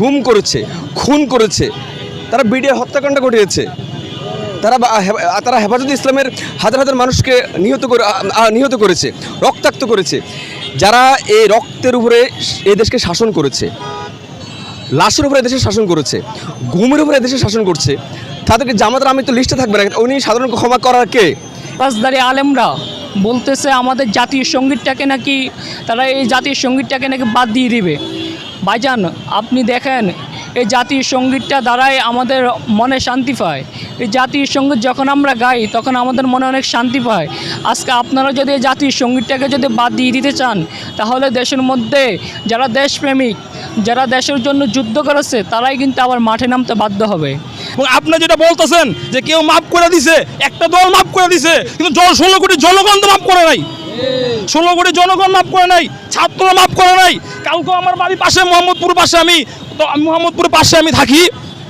গুম করেছে, খুন করেছে, তারা বিডিআর হত্যাকাণ্ড ঘটিয়েছে। তারা তারা হেফাজত ইসলামের হাজার হাজার মানুষকে নিহত করে নিহত করেছে, রক্তাক্ত করেছে। যারা এই রক্তের উপরে এই দেশকে শাসন করেছে, লাশের উপরে দেশে শাসন করেছে ঘুমের উপরে দেশে শাসন করছে, তাদেরকে জামাতের আমি তো লিস্টে থাকবে না। উনি সাধারণ ক্ষমা করার কে? পাসদারি আলেমরা। বলতেছে আমাদের জাতীয় সঙ্গীতটাকে নাকি তারা এই জাতীয় সঙ্গীতটাকে নাকি বাদ দিয়ে দিবে। ভাইজান, আপনি দেখেন, এই জাতীয় সঙ্গীতটা দ্বারাই আমাদের মনে শান্তি পায়। এই জাতীয় সংগীত যখন আমরা গাই, তখন আমাদের মনে অনেক শান্তি পায়। আজকে আপনারা যদি এই জাতীয় সঙ্গীতটাকে যদি বাদ দিয়ে দিতে চান, তাহলে দেশের মধ্যে যারা দেশপ্রেমিক, যারা দেশের জন্য যুদ্ধ করেছে, তারাই কিন্তু আবার মাঠে নামতে বাধ্য হবে। আপনি যেটা বলতেছেন যে কেউ মাফ করে দিছে, একটা দল মাফ করে দিছে, কিন্তু জল ষোলো কোটি জনগণ তো মাফ করে নাই। ষোলো কোটি জনগণ মাফ করে নাই, ছাত্ররা মাফ করে নাই। কালকে আমার বাড়ির পাশে, মোহাম্মদপুর পাশে আমি, তো মোহাম্মদপুর পাশে আমি থাকি।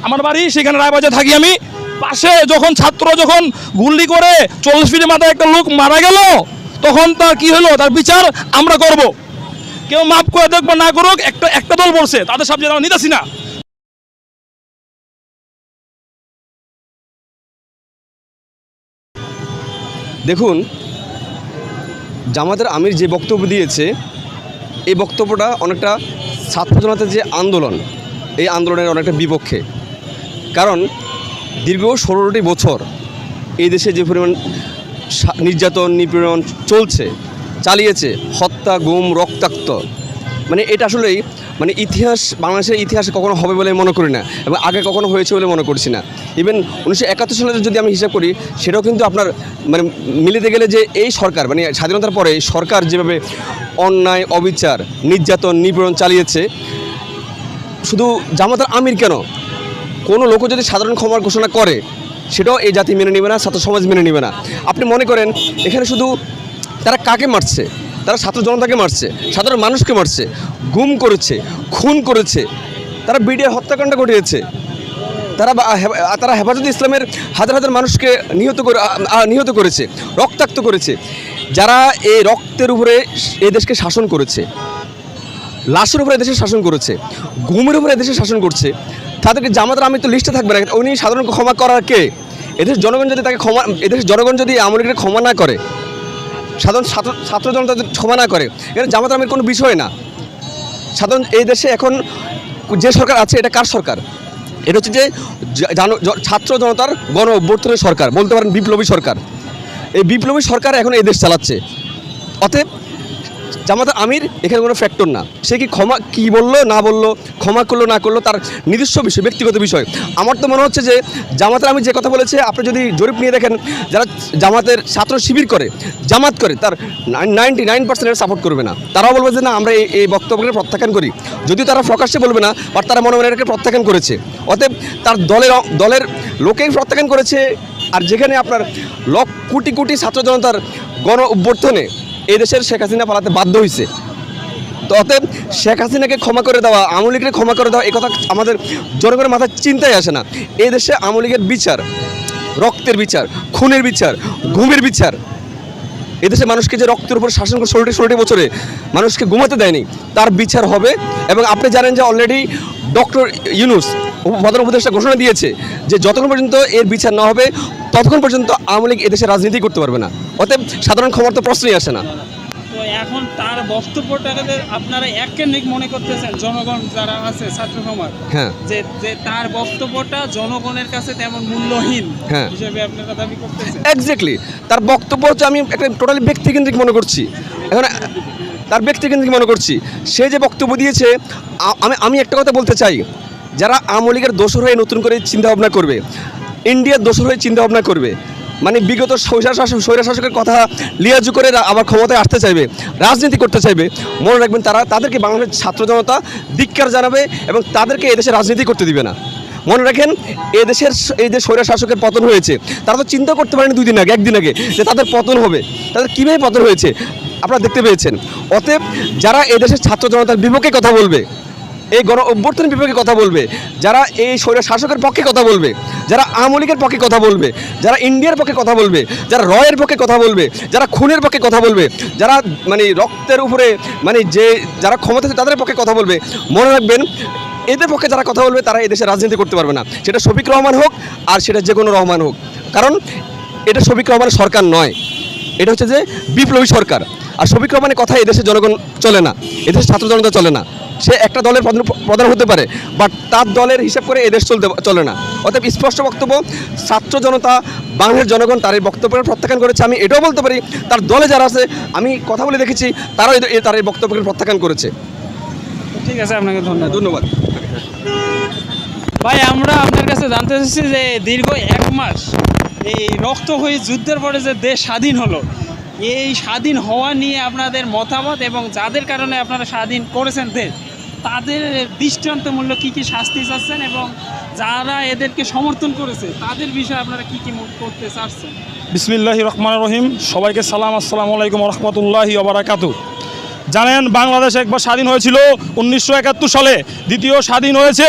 আমার বাড়ি, সেখানে রায়বাজার থাকি আমি। পাশে যখন ছাত্র যখন গুল্লি করে চল্লিশ ফিটের মাথায় একটা লোক মারা গেল, তখন তার কি হলো? তার বিচার আমরা করব। কেউ মাফ করে দেখ বা না করুক, একটা একটা দল বলছে, তাদের সাবজেক্ট আমরা নিতেছি না। দেখুন, জামাতের আমির যে বক্তব্য দিয়েছে, এই বক্তব্যটা অনেকটা ছাত্র জনতার যে আন্দোলন, এই আন্দোলনের অনেকটা বিপক্ষে। কারণ, দীর্ঘ ষোলোটি বছর এই দেশে যে পরিমাণ নির্যাতন, নিপীড়ন চলছে, চালিয়েছে, হত্যা, গুম, রক্তাক্ত মানে এটা আসলেই মানে ইতিহাস, বাংলাদেশের ইতিহাসে কখনো হবে বলে মনে করি না এবং আগে কখনো হয়েছে বলে মনে করছি না। ইভেন উনিশশো একাত্তর সালে যদি আমি হিসাব করি, সেটাও কিন্তু আপনার মানে মিলিতে গেলে যে এই সরকার মানে স্বাধীনতার পরে সরকার যেভাবে অন্যায়, অবিচার, নির্যাতন, নিপীড়ন চালিয়েছে, শুধু জামাতার আমির কেন? কোনো লোকও যদি সাধারণ ক্ষমার ঘোষণা করে, সেটাও এই জাতি মেনে নেবে না, ছাত্র সমাজ মেনে নেবে না। আপনি মনে করেন, এখানে শুধু তারা কাকে মারছে? তারা ছাত্র জনতাকে মারছে, সাধারণ মানুষকে মারছে, গুম করেছে, খুন করেছে, তারা বিডিআর হত্যাকাণ্ড ঘটিয়েছে। তারা তারা হেফাজত ইসলামের হাজার হাজার মানুষকে নিহত করে নিহত করেছে, রক্তাক্ত করেছে। যারা এই রক্তের উপরে এই দেশকে শাসন করেছে, লাশের উপরে দেশে শাসন করেছে, গুমের উপরে দেশে শাসন করছে, তাদেরকে জামাতের আমি তো লিস্টে থাকবে না উনি সাধারণ ক্ষমা করার কে? এদেশ জনগণ যদি তাকে ক্ষমা এদেশের জনগণ যদি আমলিকে ক্ষমা না করে সাধারণ ছাত্র ছাত্র জনতা যদি ক্ষমা না করে, এখানে জামাত আমির কোনো বিষয় না। সাধারণ এই দেশে এখন যে সরকার আছে, এটা কার সরকার? এটা হচ্ছে যে ছাত্র জনতার গণ অভ্যর্থনের সরকার, বলতে পারেন বিপ্লবী সরকার। এই বিপ্লবী সরকার এখন এই দেশ চালাচ্ছে। অতএব জামাতা আমির, এখানে কোনো ফ্যাক্টর না। সে কি ক্ষমা, কি বলল, না বলল, ক্ষমা করল, না করল, তার নিজস্ব বিষয়, ব্যক্তিগত বিষয়। আমার তো মনে হচ্ছে যে জামাতের আমি যে কথা বলেছে, আপনি যদি জরিপ নিয়ে দেখেন, যারা জামাতের ছাত্র শিবির করে, জামাত করে, তার নাইনটি নাইন পার্সেন্টের সাপোর্ট করবে না। তারাও বলবে যে না, আমরা এই এই বক্তব্যকে প্রত্যাখ্যান করি। যদিও তারা প্রকাশ্যে বলবে না বাট তারা মনে মনে এটাকে প্রত্যাখ্যান করেছে। অতএব তার দলের দলের লোকেই প্রত্যাখ্যান করেছে, আর যেখানে আপনার লক্ষ কোটি কোটি ছাত্র জনতার গণ অভ্যর্থনে এই দেশের শেখ হাসিনা পালাতে বাধ্য হয়েছে তো অতএব শেখ হাসিনাকে ক্ষমা করে দেওয়া, আওয়ামী লীগকে ক্ষমা করে দেওয়া কথা আমাদের জনগণের মাথায় চিন্তাই আসে না। এই দেশে আওয়ামী লীগের বিচার, রক্তের বিচার, খুনের বিচার, ঘুমের বিচার এদেশে মানুষকে যে রক্তের উপর শাসন করে ষোলোটি ষোলোটি বছরে মানুষকে ঘুমাতে দেয়নি, তার বিচার হবে। এবং আপনি জানেন যে অলরেডি ডক্টর ইউনুস প্রধান উপদেষ্টা ঘোষণা দিয়েছে যে যতক্ষণ পর্যন্ত এর বিচার না হবে ততক্ষণ পর্যন্ত আওয়ামী লীগ এদেশে রাজনীতি করতে পারবে না। অতএব সাধারণ ক্ষমতা তো প্রশ্নই আসে না। তো এখন তার বক্তব্যটাকে আপনারা এককেন্দ্রিক মনে করতেছেন জনগণ যারা আছে ছাত্র সমাজ হ্যাঁ। যে যে তার বক্তব্যটা জনগণের কাছে তেমন মূল্যহীন হ্যাঁ। হিসেবে আপনারা দাবি করতেছেন। এক্স্যাক্টলি তার বক্তব্য হচ্ছে আমি একটা টোটালি ব্যক্তিকেন্দ্রিক মনে করছি। এখন তার ব্যক্তিকেন্দ্রিক মনে করছি। সে যে বক্তব্য দিয়েছে আমি আমি একটা কথা বলতে চাই। যারা আওয়ামী লীগের দোষর হয়ে নতুন করে চিন্তাভাবনা করবে ইন্ডিয়ার দোষর হয়ে চিন্তাভাবনা করবে। মানে বিগত স্বৈরা শাসক স্বৈরা শাসকের কথা লিয়াজু করে আবার ক্ষমতায় আসতে চাইবে, রাজনীতি করতে চাইবে, মনে রাখবেন তারা তাদেরকে বাংলাদেশের ছাত্র জনতা ধিক্কার জানাবে এবং তাদেরকে এদেশে রাজনীতি করতে দিবে না। মনে রাখেন এই দেশের এই যে স্বৈরা শাসকের পতন হয়েছে, তারা তো চিন্তা করতে পারেনি দুই দিন আগে, একদিন আগে, যে তাদের পতন হবে। তাদের কীভাবে পতন হয়েছে? আপনারা দেখতে পেয়েছেন। অতএব যারা এদেশের ছাত্র জনতার বিপক্ষে কথা বলবে এই গণ অভ্যর্থনের বিপক্ষে কথা বলবে, যারা এই স্বৈরা শাসকের পক্ষে কথা বলবে, যারা আওয়ামী লীগের পক্ষে কথা বলবে, যারা ইন্ডিয়ার পক্ষে কথা বলবে, যারা রয়ের পক্ষে কথা বলবে, যারা খুনের পক্ষে কথা বলবে, যারা মানে রক্তের উপরে মানে যে যারা ক্ষমতা আছে তাদের পক্ষে কথা বলবে, মনে রাখবেন, এদের পক্ষে যারা কথা বলবে তারা এদেশে রাজনীতি করতে পারবে না। সেটা শফিক রহমান হোক আর সেটা যে কোনো রহমান হোক। কারণ এটা শফিক রহমানের সরকার নয়। এটা হচ্ছে যে বিপ্লবী সরকার। আর শফিক রহমানের কথা এদেশের জনগণ চলে না। এদেশের ছাত্র জনতা চলে না। সে একটা দলের প্রধান হতে পারে বাট তার দলের হিসাব করে এদেশ চলতে চলে না। অতএব স্পষ্ট বক্তব্য ছাত্র জনতা বাংলার জনগণ তার এই বক্তব্যের প্রত্যাখ্যান করেছে। আমি এটাও বলতে পারি তার দলে যারা আছে আমি কথা বলে দেখেছি তারাও তার এই বক্তব্যকে প্রত্যাখ্যান করেছে। ঠিক আছে আপনাকে ধন্যবাদ। ধন্যবাদ। ভাই আমরা আপনার কাছে জানতে চাচ্ছি যে দীর্ঘ এক মাস এই রক্ত হয়ে যুদ্ধের পরে যে দেশ স্বাধীন হলো এই স্বাধীন হওয়া নিয়ে আপনাদের মতামত এবং যাদের কারণে আপনারা স্বাধীন করেছেন দেশ তাদের দৃষ্টান্তমূল্য কী কী শাস্তি চাচ্ছেন এবং যারা এদেরকে সমর্থন করেছে, তাদের বিষয়ে আপনারা কী কী করতে চাচ্ছেন? বিসমিল্লাহ রহমান রহিম। সবাইকে সালাম, আসসালামু আলাইকুম রহমতুল্লাহি ওবরাকাতু। জানেন, বাংলাদেশ একবার স্বাধীন হয়েছিল উনিশশো একাত্তর সালে। দ্বিতীয় স্বাধীন হয়েছে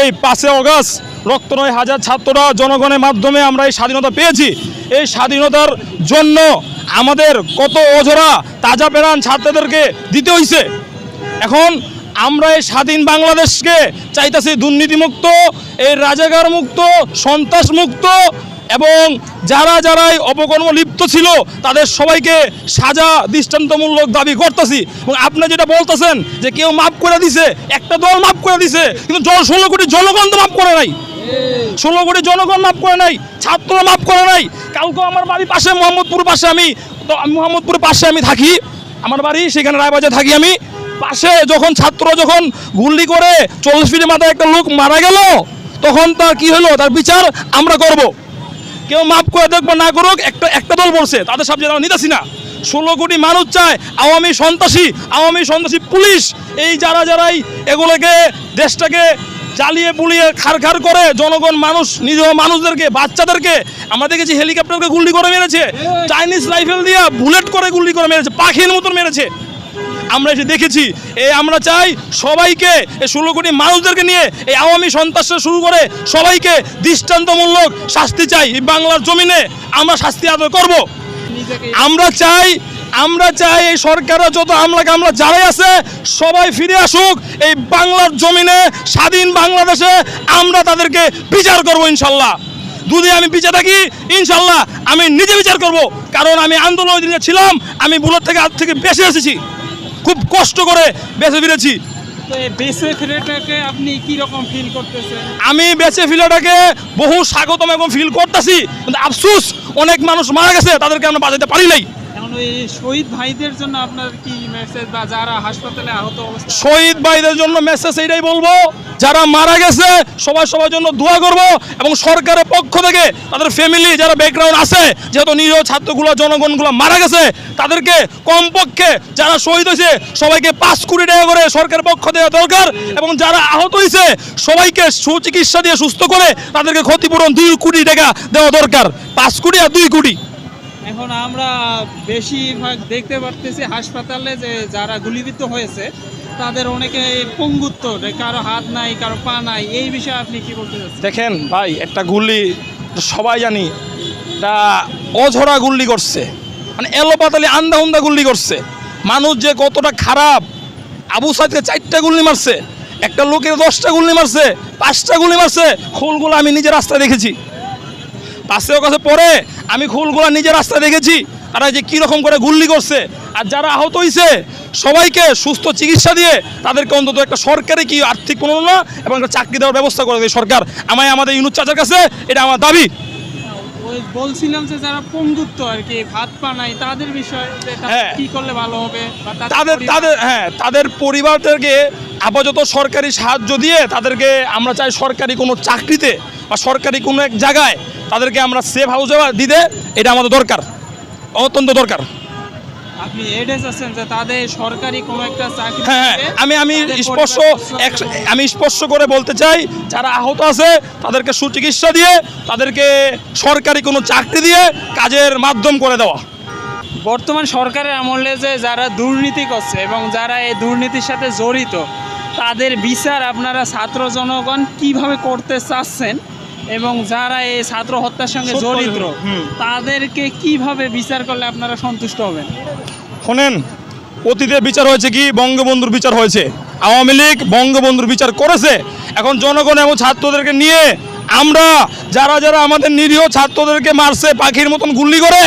এই পাঁচে অগাস্ট। রক্ত নয় হাজার ছাত্ররা জনগণের মাধ্যমে আমরা এই স্বাধীনতা পেয়েছি। এই স্বাধীনতার জন্য আমাদের কত অজরা, তাজা পেরান ছাত্রদেরকে দিতে হয়েছে এখন আমরা এই স্বাধীন বাংলাদেশকে চাইতেছি দুর্নীতিমুক্ত, এই রাজাগার মুক্ত সন্ত্রাস মুক্ত এবং যারা যারা এই অপকর্ম লিপ্ত ছিল, তাদের সবাইকে সাজা দৃষ্টান্তমূলক দাবি করতেছি। এবং আপনি যেটা বলতেছেন যে কেউ মাফ করে দিছে, একটা দল মাফ করে দিছে, কিন্তু জল ষোলো কোটি জনগণ তো মাফ করে নাই। ষোলো কোটি জনগণ মাফ করে নাই, ছাত্ররা মাফ করে নাই। কালকে আমার বাড়ির পাশে, মোহাম্মদপুর পাশে আমি মোহাম্মদপুরের পাশে আমি থাকি। আমার বাড়ি, সেখানে রায়বাজার থাকি আমি। পাশে যখন ছাত্র যখন গুল্লি করে চল্লিশ ফিটের মাথায় একটা লোক মারা গেল তখন তার কি হলো? তার বিচার আমরা করব। কেউ মাফ করে দেখব না করুক একটা একটা দল বলছে তাদের সব আমরা নিতেছি না। ষোলো কোটি মানুষ চায় আওয়ামী সন্ত্রাসী আওয়ামী সন্ত্রাসী পুলিশ এই যারা যারাই এগুলোকে দেশটাকে জ্বালিয়ে পুলিয়ে খার খার করে জনগণ মানুষ নিজ মানুষদেরকে বাচ্চাদেরকে আমরা দেখেছি হেলিকপ্টারকে গুলি করে মেরেছে। চাইনিজ রাইফেল দিয়ে বুলেট করে গুলি করে মেরেছে পাখির মতন মেরেছে। আমরা এসে দেখেছি এই আমরা চাই সবাইকে এই ষোলো কোটি মানুষদেরকে নিয়ে এই আওয়ামী সন্ত্রাস শুরু করে সবাইকে দৃষ্টান্তমূলক শাস্তি চাই এই বাংলার জমিনে। আমরা শাস্তি আদায় করব। আমরা চাই আমরা চাই এই সরকারের যত আমলা কামলা যারাই আছে সবাই ফিরে আসুক এই বাংলার জমিনে স্বাধীন বাংলাদেশে আমরা তাদেরকে বিচার করব ইনশাল্লাহ। যদি আমি বিচার থাকি ইনশাল্লাহ আমি নিজে বিচার করব। কারণ আমি আন্দোলনের দিনে ছিলাম আমি বুলেট থেকে আজ থেকে বেঁচে এসেছি। কষ্ট করে বেঁচে ফিরেছি তো এই আপনি কি রকম ফিল করতেছেন? আমি বেঁচে ফিলাটাকে বহু স্বাগতম এবং ফিল করতেছি কিন্তু আফসুস অনেক মানুষ মারা গেছে তাদেরকে আমরা বাঁচাতে পারি নাই। ওই শহীদ ভাইদের জন্য আপনার কি মেসেজ বা যারা হাসপাতালে আহত শহীদ ভাইদের জন্য মেসেজ এইটাই বলব, যারা মারা গেছে, সবাই সবার জন্য দোয়া করব এবং সরকারের পক্ষ থেকে তাদের ফ্যামিলি যারা ব্যাকগ্রাউন্ড আছে, যেহেতু নিরীহ ছাত্রগুলো, জনগণগুলো মারা গেছে, তাদেরকে কমপক্ষে যারা শহীদ হয়েছে, সবাইকে পাঁচ কোটি টাকা করে সরকারের পক্ষ দেওয়া দরকার এবং যারা আহত হয়েছে, সবাইকে সুচিকিৎসা দিয়ে সুস্থ করে তাদেরকে ক্ষতিপূরণ দুই কোটি টাকা দেওয়া দরকার। পাঁচ কোটি আর দুই কোটি। এখন আমরা বেশিরভাগ দেখতে পারতেছি হাসপাতালে যে যারা গুলিবিদ্ধ হয়েছে, তাদের অনেকে পঙ্গুত্ব কারও হাত নাই, কারও পা নাই, এই বিষয়ে আপনি কি বলতে চাচ্ছেন? দেখেন ভাই, একটা গুল্লি সবাই জানি তা অঝরা গুল্লি করছে। মানে এলোপাতালি আন্দা উন্দা গুল্লি করছে। মানুষ যে কতটা খারাপ, আবু সাইদকে চারটা গুল্লি মারছে, একটা লোকের দশটা গুল্লি মারছে, পাঁচটা গুলি মারছে, খোলগুলো আমি নিজে রাস্তায় দেখেছি। পাশেও কাছে পরে আমি খোলগুলো নিজের রাস্তায় দেখেছি। তারা যে কীরকম করে গুল্লি করছে। আর যারা আহত হয়েছে সবাইকে সুস্থ চিকিৎসা দিয়ে তাদেরকে অন্তত একটা সরকারি কি আর্থিক প্রণোদনা এবং একটা চাকরি দেওয়ার ব্যবস্থা করে দেয় সরকার। আমায় আমাদের ইউনুস চাচার কাছে এটা আমার দাবি। ওই বলছিলাম যে যারা পঙ্গুত্ব আর কি ভাত পা তাদের বিষয়ে হ্যাঁ। কি করলে ভালো হবে তাদের তাদের হ্যাঁ তাদের পরিবারদেরকে আপাতত সরকারি সাহায্য দিয়ে তাদেরকে আমরা চাই সরকারি কোনো চাকরিতে বা সরকারি কোনো এক জায়গায় তাদেরকে আমরা সেফ হাউসে দিতে এটা আমাদের দরকার। অত্যন্ত দরকার। আপনি এডেস আছেন যে তাদের সরকারি কোনো একটা চাকরি হ্যাঁ হ্যাঁ, আমি আমি এক- আমি স্পষ্ট করে বলতে চাই যারা আহত আছে তাদেরকে সুচিকিৎসা দিয়ে তাদেরকে সরকারি কোনো চাকরি দিয়ে কাজের মাধ্যম করে দেওয়া। বর্তমান সরকারের আমলে যে যারা দুর্নীতি করছে এবং যারা এই দুর্নীতির সাথে জড়িত তাদের বিচার আপনারা ছাত্র জনগণ কীভাবে করতে চাচ্ছেন? এবং যারা এই ছাত্র হত্যার সঙ্গে জড়িত তাদেরকে কীভাবে বিচার করলে আপনারা সন্তুষ্ট হবেন? শোনেন অতীতে বিচার হয়েছে কি? বঙ্গবন্ধুর বিচার হয়েছে। আওয়ামী লীগ বঙ্গবন্ধুর বিচার করেছে। এখন জনগণ এবং ছাত্রদেরকে নিয়ে আমরা যারা যারা আমাদের নিরীহ ছাত্রদেরকে মারছে পাখির মতন গুল্লি করে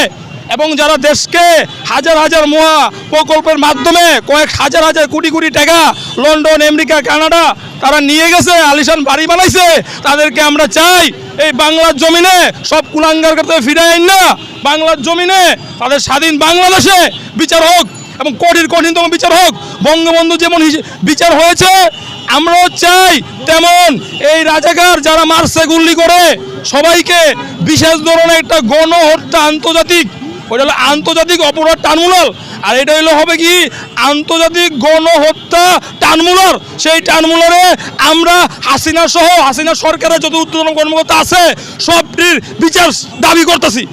এবং যারা দেশকে হাজার হাজার মহা প্রকল্পের মাধ্যমে কয়েক হাজার হাজার কোটি কোটি টাকা লন্ডন আমেরিকা কানাডা তারা নিয়ে গেছে, আলিশান বাড়ি বানাইছে। তাদেরকে আমরা চাই এই বাংলার জমিনে সব কুলাঙ্গার করতে ফিরে আইন না। বাংলার জমিনে তাদের স্বাধীন বাংলাদেশে বিচার হোক এবং কঠিন কঠিনতম বিচার হোক। বঙ্গবন্ধু যেমন বিচার হয়েছে, আমরাও চাই তেমন। এই রাজাকার যারা মারছে, গুল্লি করে, সবাইকে বিশেষ ধরনের একটা গণহত্যা আন্তর্জাতিক ওইটা হলো আন্তর্জাতিক অপরাধ টানমূলল আর এটা হলো হবে কি? আন্তর্জাতিক গণহত্যা টানমূলর সেই টানমূলরে আমরা হাসিনা সহ হাসিনা সরকারের যত উত্তোলন কর্মকর্তা আছে সবটির বিচার দাবি করতেছি।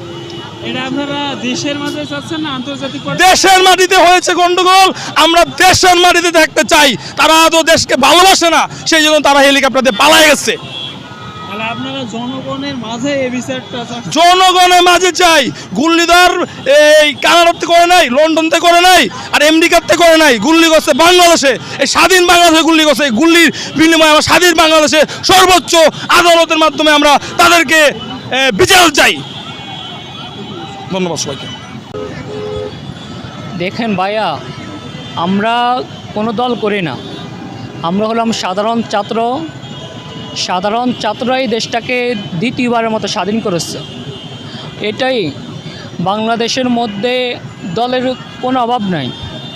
দেশের মাটিতে হয়েছে গন্ডগোল আমরা দেশের মাটিতে দেখতে চাই। তারা তো দেশকে ভালোবাসে না সেই জন্য তারা হেলিকপ্টার পালায় গেছে। আপনারা জনগণের মাঝে এই বিচারটা জনগণের মাঝে চাই। গুল্লিদার এই কানাডাতে করে নাই লন্ডনতে করে নাই আর আমেরিকাতে করে নাই। গুল্লি করছে বাংলাদেশে এই স্বাধীন বাংলাদেশে গুল্লি করছে এই গুল্লির বিনিময়ে আমরা স্বাধীন বাংলাদেশে সর্বোচ্চ আদালতের মাধ্যমে আমরা তাদেরকে বিচার চাই। ধন্যবাদ সবাইকে। দেখেন ভাইয়া আমরা কোনো দল করি না। আমরা হলাম সাধারণ ছাত্র সাধারণ ছাত্ররাই দেশটাকে দ্বিতীয়বারের মতো স্বাধীন করেছে। এটাই বাংলাদেশের মধ্যে দলের কোনো অভাব নাই।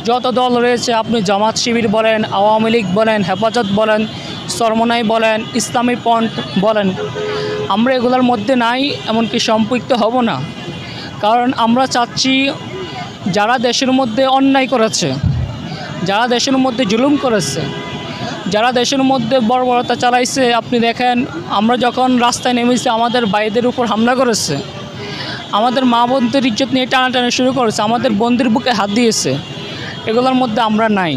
যত দল রয়েছে, আপনি জামাত শিবির বলেন, আওয়ামী লীগ বলেন, হেফাজত বলেন, সরমনাই বলেন, ইসলামী পন্ট বলেন, আমরা এগুলোর মধ্যে নাই, এমনকি সম্পৃক্ত হব না। কারণ আমরা চাচ্ছি যারা দেশের মধ্যে অন্যায় করেছে, যারা দেশের মধ্যে জুলুম করেছে যারা দেশের মধ্যে বর্বরতা চালাইছে, আপনি দেখেন, আমরা যখন রাস্তায় নেমেছি, আমাদের বাইদের উপর হামলা করেছে। আমাদের মা বোনদের ইজ্জত নিয়ে টানাটানি শুরু করেছে, আমাদের বন্দির বুকে হাত দিয়েছে। এগুলোর মধ্যে আমরা নাই।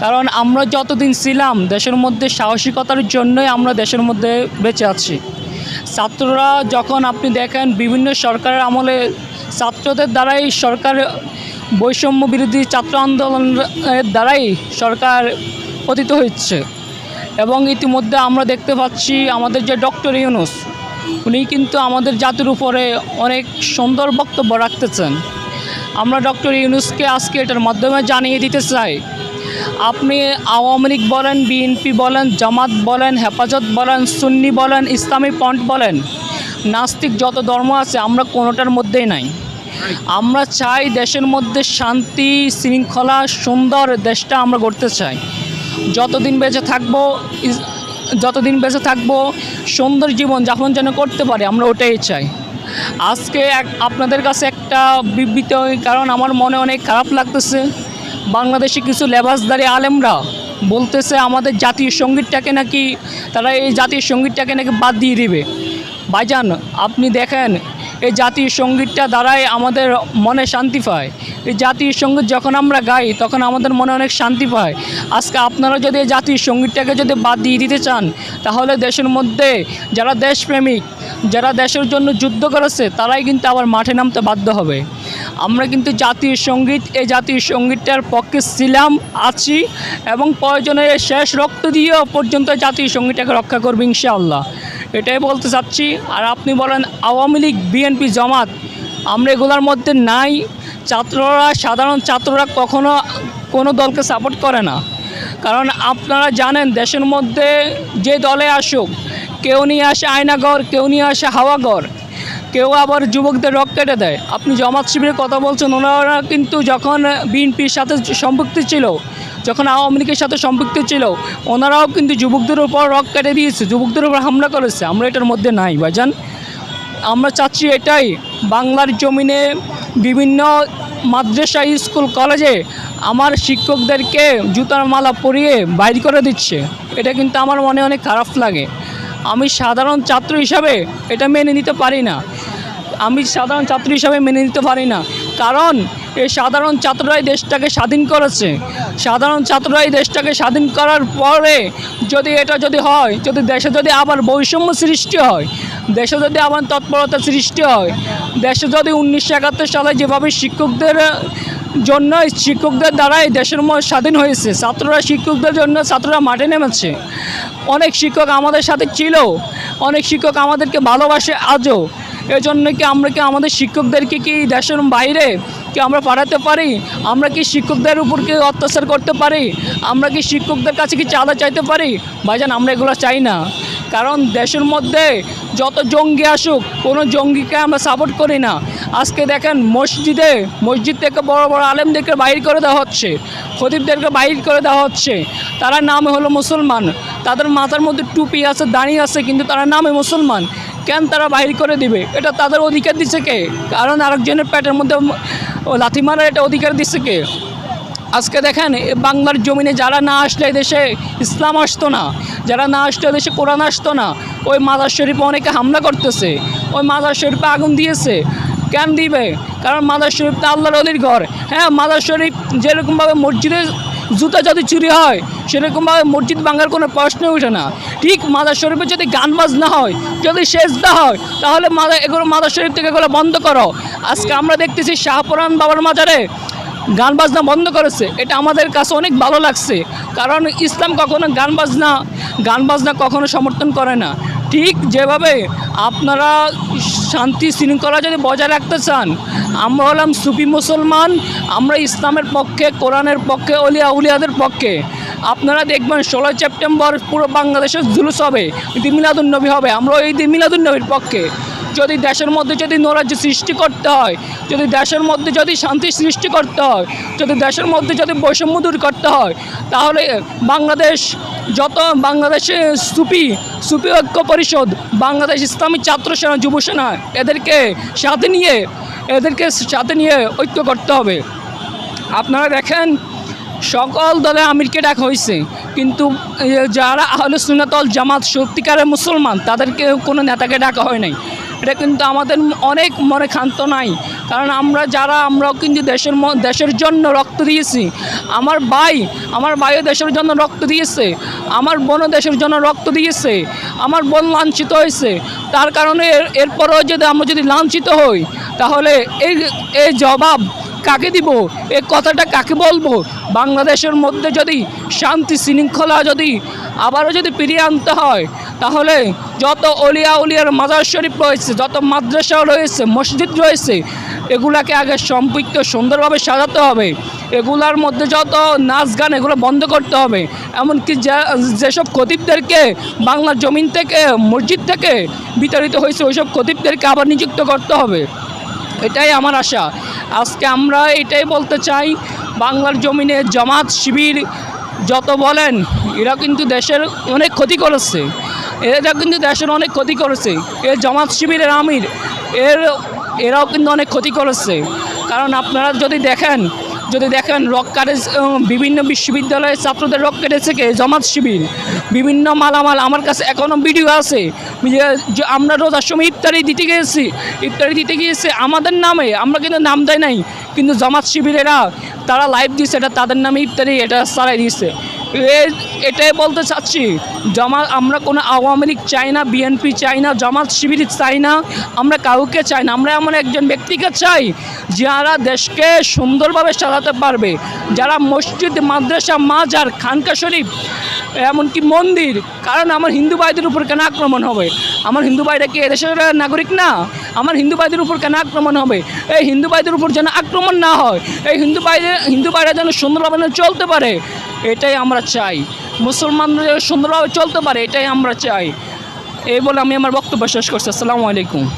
কারণ আমরা যতদিন ছিলাম, দেশের মধ্যে সাহসিকতার জন্যই আমরা দেশের মধ্যে বেঁচে আছি। ছাত্ররা যখন আপনি দেখেন, বিভিন্ন সরকারের আমলে ছাত্রদের দ্বারাই সরকার বৈষম্য বিরোধী ছাত্র আন্দোলনের দ্বারাই সরকার পতিত হচ্ছে। এবং ইতিমধ্যে আমরা দেখতে পাচ্ছি আমাদের যে ডক্টর ইউনুস, উনি কিন্তু আমাদের জাতির উপরে অনেক সুন্দর বক্তব্য রাখতেছেন। আমরা ডক্টর ইউনুসকে আজকে এটার মাধ্যমে জানিয়ে দিতে চাই, আপনি আওয়ামী লীগ বলেন, বিএনপি বলেন, জামাত বলেন, হেফাজত বলেন, সুন্নি বলেন, ইসলামী পন্ট বলেন, নাস্তিক যত ধর্ম আছে, আমরা কোনোটার মধ্যেই নাই। আমরা চাই দেশের মধ্যে শান্তি, শৃঙ্খলা, সুন্দর দেশটা আমরা গড়তে চাই। যতদিন বেঁচে থাকব যতদিন বেঁচে থাকব, সুন্দর জীবন যাপন যেন করতে পারে, আমরা ওটাই চাই। আজকে এক, আপনাদের কাছে একটা বিবৃত, কারণ আমার মনে অনেক খারাপ লাগতেছে। বাংলাদেশে কিছু লেবাসদারি আলেমরা বলতেছে, আমাদের জাতীয় সঙ্গীতটাকে নাকি, তারা এই জাতীয় সঙ্গীতটাকে নাকি বাদ দিয়ে দিবে। ভাইজান, আপনি দেখেন এই জাতীয় সঙ্গীতটা দ্বারাই আমাদের মনে শান্তি পায়। এই জাতীয় সংগীত যখন আমরা গাই, তখন আমাদের মনে অনেক শান্তি পায়। আজকে আপনারা যদি এই জাতীয় সঙ্গীতটাকে যদি বাদ দিয়ে দিতে চান, তাহলে দেশের মধ্যে যারা দেশপ্রেমিক, যারা দেশের জন্য যুদ্ধ করেছে, তারাই কিন্তু আবার মাঠে নামতে বাধ্য হবে। আমরা কিন্তু জাতীয় সংগীত, এই জাতীয় সঙ্গীতটার পক্ষে ছিলাম, আছি এবং প্রয়োজনে শেষ রক্ত দিয়েও পর্যন্ত জাতীয় সঙ্গীতটাকে রক্ষা করবে ইনশাআল্লাহ। এটাই বলতে চাচ্ছি, আর আপনি বলেন আওয়ামী লীগ, বিএনপি, জামাত, আমরা এগুলোর মধ্যে নাই। ছাত্ররা, সাধারণ ছাত্ররা কখনো কোনো দলকে সাপোর্ট করে না। কারণ আপনারা জানেন, দেশের মধ্যে যে দলে আসুক, কেউ নিয়ে আসে আয়নাগর, কেউ নিয়ে আসে হাওয়াগর, কেউ আবার যুবকদের রক কেটে দেয়। আপনি জমাত শিবিরের কথা বলছেন, ওনারা কিন্তু যখন বিএনপির সাথে সম্পৃক্ত ছিল যখন আওয়ামী লীগের সাথে সম্পৃক্ত ছিল, ওনারাও কিন্তু যুবকদের উপর রক কেটে দিয়েছে, যুবকদের উপর হামলা করেছে। আমরা এটার মধ্যে নাই, ভাইজান। আমরা চাচ্ছি এটাই, বাংলার জমিনে বিভিন্ন মাদ্রাসা, স্কুল, কলেজে আমার শিক্ষকদেরকে জুতার মালা পরিয়ে বাইর করে দিচ্ছে। এটা কিন্তু আমার মনে অনেক খারাপ লাগে। আমি সাধারণ ছাত্র হিসাবে এটা মেনে নিতে পারি না। আমি সাধারণ ছাত্র হিসাবে মেনে নিতে পারি না। কারণ এই সাধারণ ছাত্ররাই দেশটাকে স্বাধীন করেছে। সাধারণ ছাত্ররাই দেশটাকে স্বাধীন করার পরে যদি এটা যদি হয়, যদি দেশে যদি আবার বৈষম্য সৃষ্টি হয়, দেশে যদি আবার তৎপরতা সৃষ্টি হয়, দেশে যদি উনিশশো একাত্তর সালে যেভাবে শিক্ষকদের জন্য, শিক্ষকদের দ্বারাই দেশের স্বাধীন হয়েছে, ছাত্ররা শিক্ষকদের জন্য ছাত্ররা মাঠে নেমেছে। অনেক শিক্ষক আমাদের সাথে ছিল, অনেক শিক্ষক আমাদেরকে ভালোবাসে আজও। এজন্য কি আমরা কি আমাদের শিক্ষকদেরকে কি দেশের বাইরে কি আমরা পাঠাতে পারি? আমরা কি শিক্ষকদের উপর কি অত্যাচার করতে পারি? আমরা কি শিক্ষকদের কাছে কি চাঁদা চাইতে পারি? ভাইজান, আমরা এগুলো চাই না। কারণ দেশের মধ্যে যত জঙ্গি আসুক, কোনো জঙ্গিকে আমরা সাপোর্ট করি না। আজকে দেখেন মসজিদে, মসজিদ থেকে বড় বড় আলেমদেরকে বাইর করে দেওয়া হচ্ছে, খতিবদেরকে বাইর করে দেওয়া হচ্ছে। তারা নামে হলো মুসলমান। তাদের মাথার মধ্যে টুপি আছে দাঁড়িয়ে আছে, কিন্তু তারা নামে মুসলমান। কেন তারা বাইর করে দিবে? এটা তাদের অধিকার দিচ্ছে কে? কারণ আরেকজনের পেটের মধ্যে লাথি মারার এটা অধিকার দিচ্ছে কে? আজকে দেখেন বাংলার জমিনে যারা না আসলে দেশে ইসলাম আসতো না। যারা না আসতো দেশে কোরআন আসতো না। ওই মাজার শরীফে অনেকে হামলা করতেছে। ওই মাজার শরীফে আগুন দিয়েছে। কেন দিবে? কারণ মাদার শরীফ তো আল্লাহর অলির ঘর। হ্যাঁ মাদার শরীফ যেরকমভাবে মসজিদে জুতা যদি চুরি হয়, সেরকমভাবে মসজিদ ভাঙার কোনো প্রশ্নই ওঠে না। ঠিক মাদার শরীফে যদি গান বাজনা হয়, যদি সেজদা হয়, তাহলে মাদা এগুলো মাদার শরীফ থেকে এগুলো বন্ধ করো। আজকে আমরা দেখতেছি শাহপুরান বাবার মাজারে গান বাজনা বন্ধ করেছে। এটা আমাদের কাছে অনেক ভালো লাগছে। কারণ ইসলাম কখনো গান বাজনা গান বাজনা কখনো সমর্থন করে না। ঠিক যেভাবে আপনারা শান্তি শৃঙ্খলা যদি বজায় রাখতে চান, আমরা হলাম সুফি মুসলমান, আমরা ইসলামের পক্ষে, কোরআনের পক্ষে, অলিয়া উলিয়াদের পক্ষে। আপনারা দেখবেন ষোলোই সেপ্টেম্বর পুরো বাংলাদেশের জুলুস হবে, ঈদ মিলাদুন্নবী হবে আমরা ওই ঈদ মিলাদুন্নবীর পক্ষে। যদি দেশের মধ্যে যদি নৈরাজ্য সৃষ্টি করতে হয়, যদি দেশের মধ্যে যদি শান্তি সৃষ্টি করতে হয়, যদি দেশের মধ্যে যদি বৈষম্য দূর করতে হয়, তাহলে বাংলাদেশ যত বাংলাদেশে সুপি সুপি ঐক্য পরিষদ, বাংলাদেশ ইসলামী ছাত্র সেনা, যুব সেনা, এদেরকে সাথে নিয়ে, এদেরকে সাথে নিয়ে ঐক্য করতে হবে। আপনারা দেখেন, সকল দলে আমিরকে ডাকা হয়েছে, কিন্তু যারা আহলে সুন্নাতল জামাত সত্যিকারের মুসলমান তাদেরকে কোনো নেতাকে ডাকা হয় নাই। এটা কিন্তু আমাদের অনেক মনে ক্ষান্ত নাই। কারণ আমরা যারা, আমরাও কিন্তু দেশের দেশের জন্য রক্ত দিয়েছি। আমার ভাই, আমার ভাইও দেশের জন্য রক্ত দিয়েছে। আমার বোনও দেশের জন্য রক্ত দিয়েছে। আমার বোন লাঞ্ছিত হয়েছে। তার কারণে এর- এরপরেও যদি আমরা যদি লাঞ্ছিত হই, তাহলে এই এই জবাব কাকে দিব? এ কথাটা কাকে বলব? বাংলাদেশের মধ্যে যদি শান্তি শৃঙ্খলা যদি আবারও যদি ফিরিয়ে আনতে হয়, তাহলে যত অলিয়া উলিয়ার মাজার শরীফ রয়েছে, যত মাদ্রাসা রয়েছে, মসজিদ রয়েছে, এগুলাকে আগে সম্পৃক্ত সুন্দরভাবে সাজাতে হবে। এগুলার মধ্যে যত নাচ গান, এগুলো বন্ধ করতে হবে। এমনকি যেসব খতিবদেরকে বাংলার জমিন থেকে, মসজিদ থেকে বিতাড়িত হয়েছে, ওইসব খতিবদেরকে আবার নিযুক্ত করতে হবে। এটাই আমার আশা। আজকে আমরা এটাই বলতে চাই, বাংলার জমিনে জামাত শিবির যত বলেন, এরা কিন্তু দেশের অনেক ক্ষতি করেছে। এরা কিন্তু দেশের অনেক ক্ষতি করেছে। এ জামাত শিবিরের আমির, এর, এরাও কিন্তু অনেক ক্ষতি করেছে। কারণ আপনারা যদি দেখেন যদি দেখেন রক কাটে বিভিন্ন বিশ্ববিদ্যালয়ের ছাত্রদের রক কেটেছে জমাত শিবির, বিভিন্ন মালামাল, আমার কাছে এখনও ভিডিও আছে। যে- আমরা রোজার সময় ইফতারি দিতে গিয়েছি, ইফতারি দিতে গিয়েছে, আমাদের নামে, আমরা কিন্তু নাম দেয় নাই, কিন্তু জমাত শিবিরেরা, তারা লাইভ দিয়েছে, এটা তাদের নামে ইফতারি, এটা সারাই দিয়েছে। এটাই বলতে চাচ্ছি, জামাত, আমরা কোনো আওয়ামী লীগ চাই না, বিএনপি চাই না, জামাত শিবির চাই না, আমরা কাউকে চাই না। আমরা এমন একজন ব্যক্তিকে চাই, যারা দেশকে সুন্দরভাবে সাজাতে পারবে। যারা মসজিদ, মাদ্রাসা, মাজার, খানকা শরীফ, এমনকি মন্দির, কারণ আমার হিন্দু ভাইদের উপর কেন আক্রমণ হবে? আমার হিন্দু ভাইরা কি এদেশের নাগরিক না? আমার হিন্দু ভাইদের উপর কেন আক্রমণ হবে? এই হিন্দু ভাইদের উপর যেন আক্রমণ না হয়, এই হিন্দু ভাইদের, হিন্দু ভাইরা যেন সুন্দরভাবে চলতে পারে, এটাই আমরা চাই। মুসলমানরা সুন্দরভাবে চলতে পারে, এটাই আমরা চাই। এই বলে আমি আমার বক্তব্য শেষ করছি। আসসালামু আলাইকুম।